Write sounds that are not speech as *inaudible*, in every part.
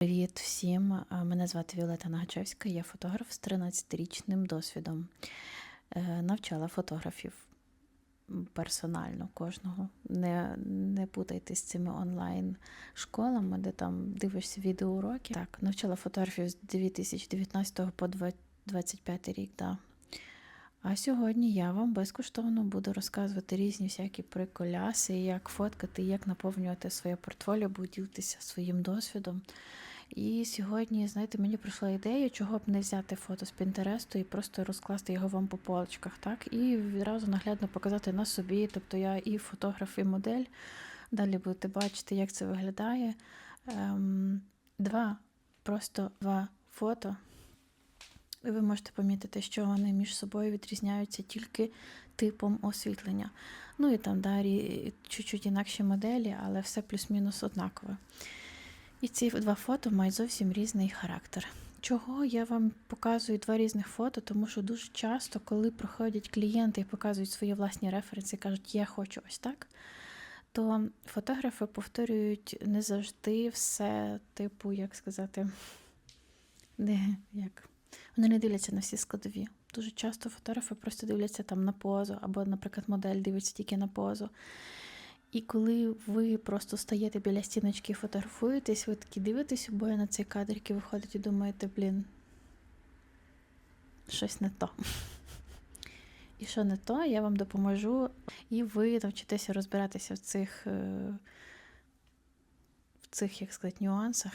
Привіт всім! Мене звати Віолета Нагачевська, я фотограф з 13-річним досвідом. Е, Навчала фотографів персонально кожного. Не, не путайте з цими онлайн-школами, де там дивишся відеоуроки. Так, навчала фотографів з 2019 по 2025 рік. Да. А сьогодні я вам безкоштовно буду розказувати різні всякі приколяси, як фоткати, як наповнювати своє портфоліо, буду ділитися своїм досвідом. І сьогодні, знаєте, мені прийшла ідея, чого б не взяти фото з Пінтересту і просто розкласти його вам по полочках, так? І відразу наглядно показати на собі. Тобто я і фотограф, і модель. Далі будете бачити, як це виглядає. Ем, два, просто два фото. І ви можете помітити, що вони між собою відрізняються тільки типом освітлення. Ну і там далі чуть-чуть інакші моделі, але все плюс-мінус однакове. І ці два фото мають зовсім різний характер. Чого я вам показую два різних фото, тому що дуже часто, коли приходять клієнти і показують свої власні референси, кажуть, я хочу ось так, то фотографи повторюють не завжди все, типу, як сказати, не як. Вони не дивляться на всі складові. Дуже часто фотографи просто дивляться там на позу, або, наприклад, модель дивиться тільки на позу. І коли ви просто стаєте біля стіночки і фотографуєтесь, ви такі дивитесь обоє на цей кадр, який виходить, і думаєте, блін, щось не то. І що не то, я вам допоможу, і ви навчитеся розбиратися в цих, е, в цих, як сказати, нюансах.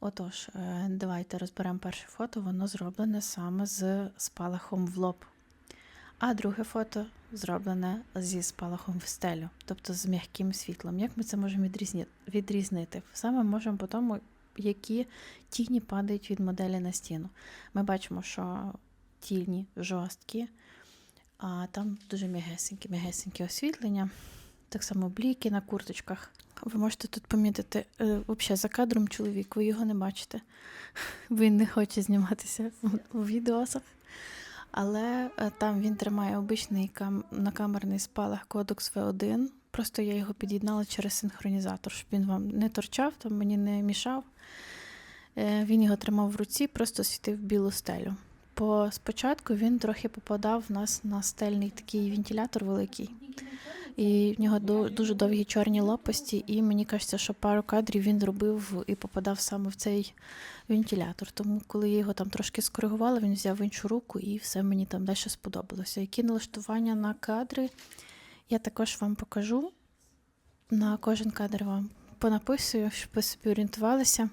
Отож, е, давайте розберемо перше фото. Воно зроблене саме з спалахом в лоб. А друге фото зроблене зі спалахом в стелю, тобто з м'яким світлом. Як ми це можемо відрізнити? Саме можемо по тому, які тіні падають від моделі на стіну. Ми бачимо, що тіні жорсткі, а там дуже м'ягесенькі, м'ягесенькі освітлення. Так само бліки на курточках. Ви можете тут помітити, е, взагалі за кадром чоловік, ви його не бачите. *laughs* Він не хоче зніматися у відеосах. Але е, там він тримає обичний кам... накамерний спалах кодекс V1. Просто я його під'єднала через синхронізатор, щоб він вам не торчав, там мені не мішав. Е, Він його тримав в руці, просто світив білу стелю. По спочатку він трохи попадав в нас на стельний такий вентилятор великий. І в нього дуже довгі чорні лопасті, і мені кажеться, що пару кадрів він зробив і попадав саме в цей вентилятор. Тому, коли я його там трошки скоригувала, він взяв іншу руку і все мені там далі сподобалося. Які налаштування на кадри я також вам покажу. На кожен кадр вам понаписую, щоб ви собі орієнтувалися.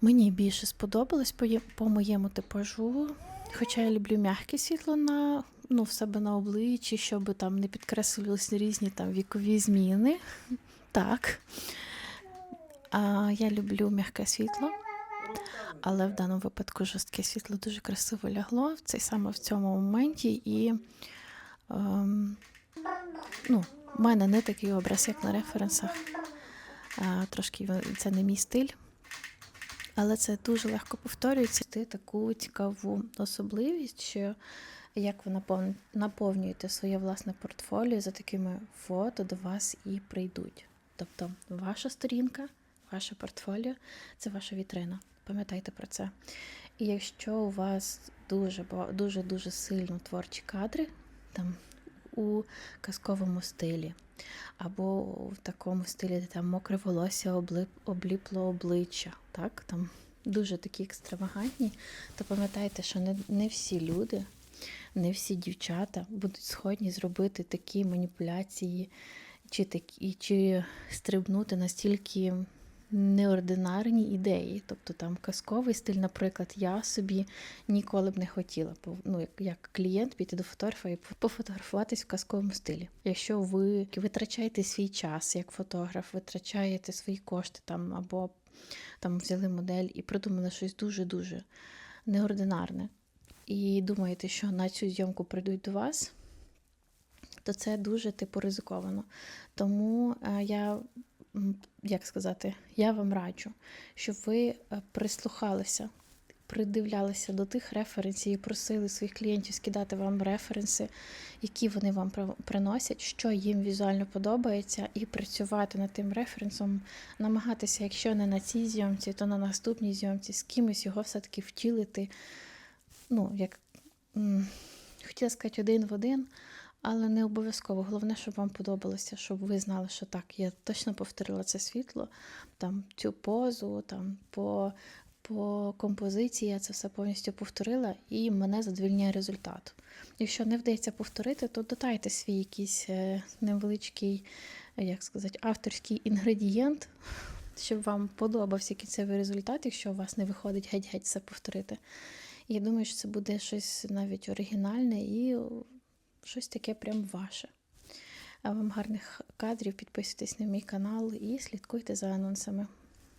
Мені більше сподобалось по, по моєму типажу. Хоча я люблю м'яке світло на, ну, в себе на обличчі, щоб там не підкреслювалися різні там вікові зміни. Так. А, я люблю м'яке світло, але в даному випадку жорстке світло дуже красиво лягло в цей саме в цьому моменті. І ем, ну, в мене не такий образ, як на референсах. А, трошки це не мій стиль. Але це дуже легко повторюється. Ти таку цікаву особливість, що як ви напов- наповнюєте своє власне портфоліо за такими фото до вас і прийдуть. Тобто, ваша сторінка, ваше портфоліо це ваша вітрина. Пам'ятайте про це. І якщо у вас дуже дуже дуже сильно творчі кадри, там у казковому стилі, або в такому стилі, де там мокре волосся облип, обліпло обличчя, так? Там дуже такі екстравагантні, то пам'ятайте, що не, не всі люди, не всі дівчата будуть сходні зробити такі маніпуляції, чи, такі, чи стрибнути настільки неординарні ідеї. Тобто там казковий стиль, наприклад, я собі ніколи б не хотіла ну, як, клієнт піти до фотографа і пофотографуватись в казковому стилі. Якщо ви витрачаєте свій час як фотограф, витрачаєте свої кошти там або там взяли модель і придумали щось дуже-дуже неординарне, і думаєте, що на цю зйомку прийдуть до вас, то це дуже типу ризиковано. Тому е, я, як сказати, я вам раджу, щоб ви е, прислухалися придивлялися до тих референсів і просили своїх клієнтів скидати вам референси, які вони вам приносять, що їм візуально подобається, і працювати над тим референсом, намагатися, якщо не на цій зйомці, то на наступній зйомці з кимось його все-таки втілити. Ну, як хотіла сказати один в один, але не обов'язково. Головне, щоб вам подобалося, щоб ви знали, що так, я точно повторила це світло, там цю позу, там по, по композиції я це все повністю повторила, і мене задовільняє результат. Якщо не вдається повторити, то додайте свій якийсь е, невеличкий, як сказати, авторський інгредієнт, щоб вам подобався кінцевий результат, якщо у вас не виходить геть-геть все повторити. Я думаю, що це буде щось навіть оригінальне і щось таке прям ваше. А вам гарних кадрів, підписуйтесь на мій канал і слідкуйте за анонсами.